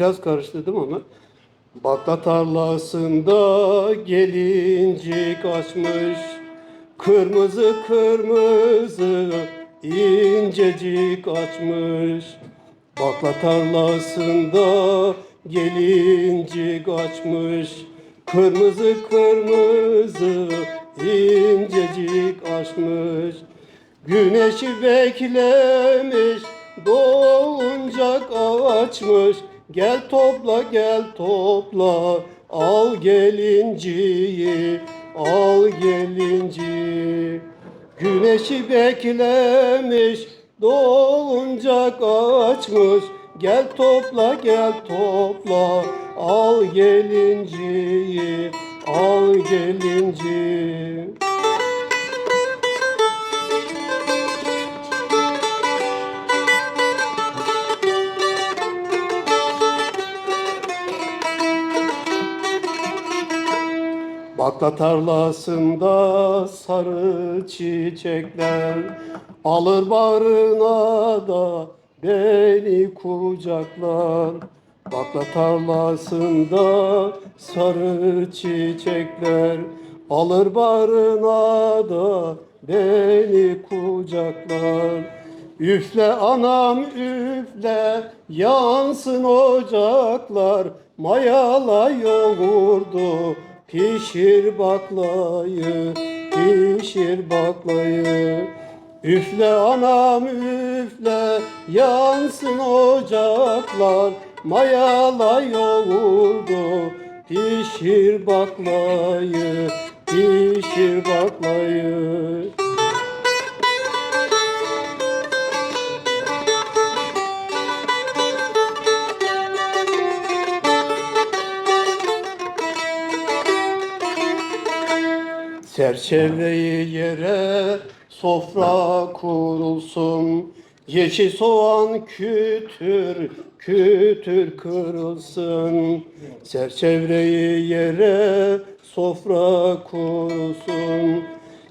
Biraz karıştırdım ama. Bakla tarlasında gelincik açmış. Kırmızı kırmızı incecik açmış. Bakla tarlasında gelincik açmış. Kırmızı kırmızı incecik açmış. Güneşi beklemiş, doğuncak açmış. Gel topla, gel topla, al gelinciyi, al gelinciyi. Güneşi beklemiş, doğuncak açmış. Gel topla, gel topla, al gelinciyi, al gelinciyi. Bakla tarlasında sarı çiçekler Alır bağrına da beni kucaklar. Bakla tarlasında sarı çiçekler Alır bağrına da beni kucaklar. Üfle anam üfle yansın ocaklar Mayala yoğurdu pişir baklayı pişir baklayı. Üfle anam üfle yansın ocaklar. Mayala yoğurdu pişir baklayı pişir baklayı Serçeveyi yere sofra kurulsun. Yeşil soğan kütür kütür kırılsın. Serçevreyi yere sofra kurulsun.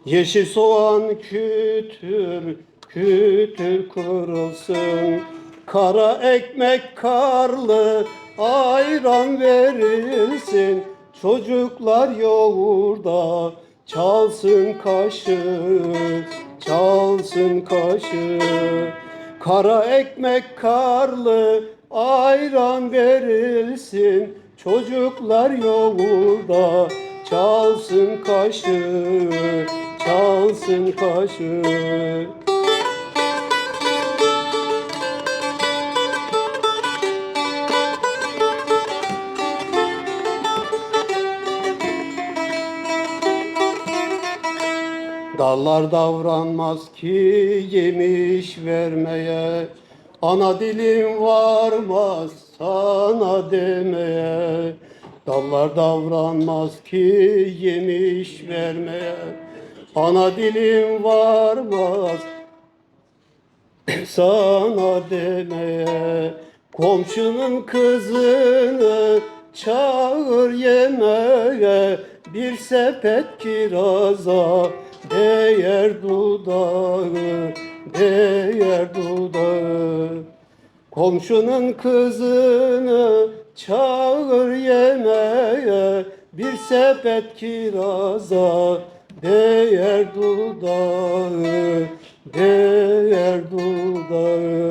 Yeşil soğan kütür kütür kırılsın. Kara ekmek karlı ayran verilsin. Çocuklar yoğurda çalsın kaşık, çalsın kaşık. Kara ekmek karlı ayran verilsin. Çocuklar yoğurda çalsın kaşık, çalsın kaşık. Dallar davranmaz ki yemiş vermeye. Ana dilim varmaz sana demeye. Dallar davranmaz ki yemiş vermeye. Ana dilim varmaz sana demeye. Komşunun kızını çağır yemeğe Bir sepet kiraza değer dudağı Değer dudağı. Komşunun kızını çağır yemeğe Bir sepet kiraza değer dudağı Değer dudağı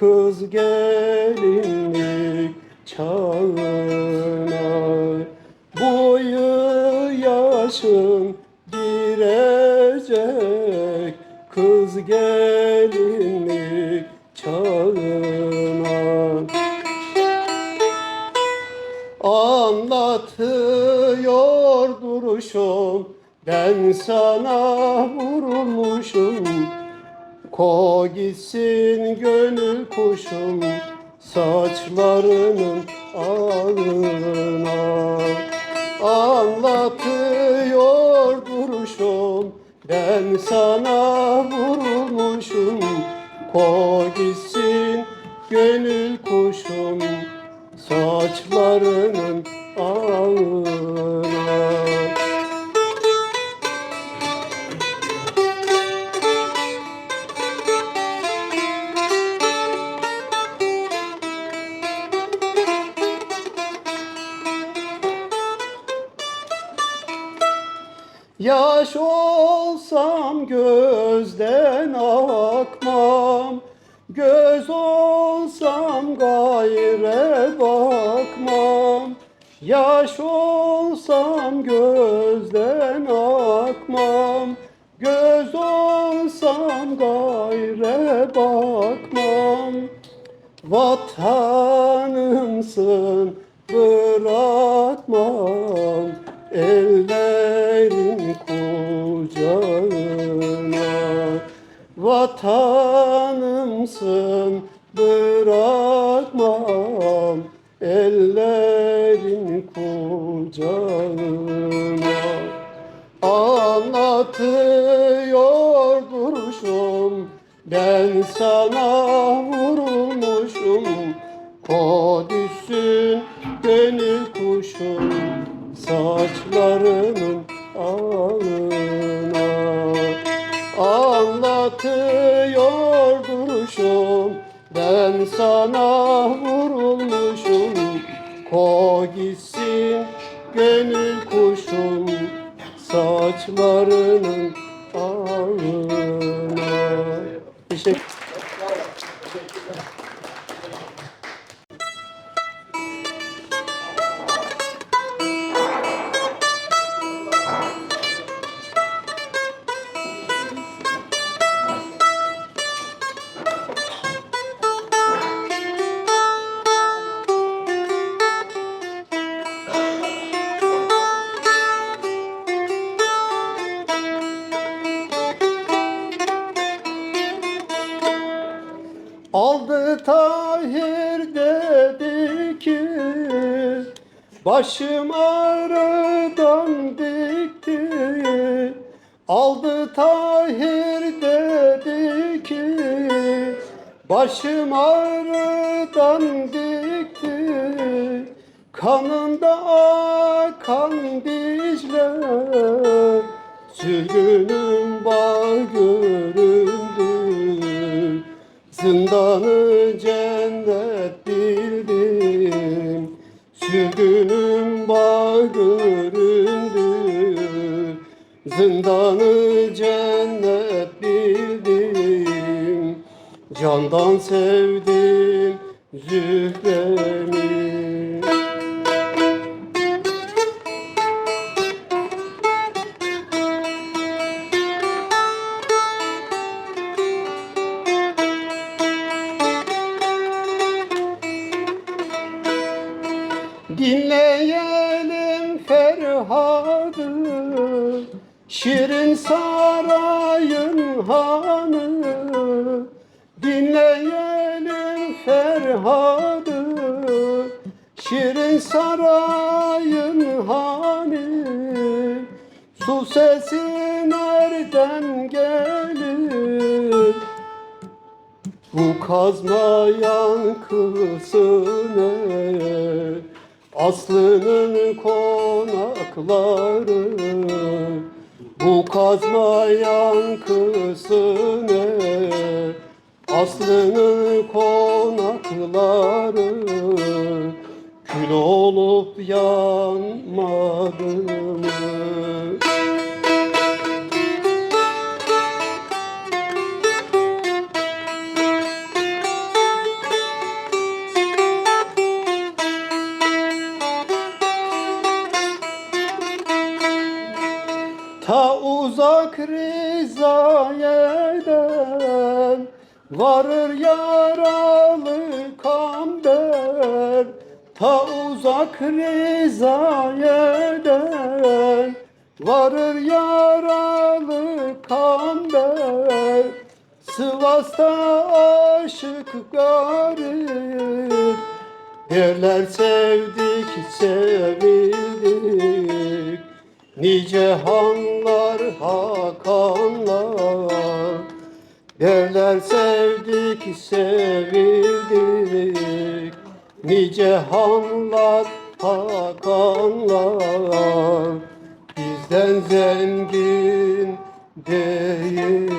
kız gelinlik çağına. Boyu yaşın girecek. Kız gelinlik çağına. Anlatıyor duruşum. Ben sana vurulmuşum Ko gitsin gönül kuşum Saçlarının ağına Anlatıyor duruşum Ben sana vurulmuşum Ko gitsin gönül kuşum Saçlarının ağına Yaş olsam gözden akmam. Göz olsam gayre bakmam. Yaş olsam gözden akmam. Göz olsam gayre bakmam. Vatanımsın bırakmam. Ellerin kucağına Vatanımsın bırakmam ellerin kucağına. Anlatıyor duruşum Ben sana vurulmuşum Kodüs'ün gönül kuşum Saçlarının Anlatıyor duruşum Ben sana vurulmuşum. Ko gitsin gönül kuşum. Saçlarının ağına Teşekkür Başım ağrıdan dikti Aldı Tahir dedi ki Başım ağrıdan dikti Kanında akan Dicle Sürgünüm bağ göründü Zindanı cennet Sürgünüm bağ göründü Zindanı cennet bildim. Candan sevdim Zühremi sarayın hanı Dinleyelim Ferhat'ı Şirin sarayın hanı Su sesi nereden gelir bu kazma yankısı ne? Aslı'nın konakları Bu kazma yankısı ne? Aslı'nın konakları Kül olup yanmadı mı? Varır yaralı kamber Ta uzak rıza eden Varır yaralı kamber Sivas'ta aşık garip. Derler sevdik sevildik. Nice hanlar hakanlar Derler sevdik sevildik. Nice hanlar hakanlar Bizden zengin değildir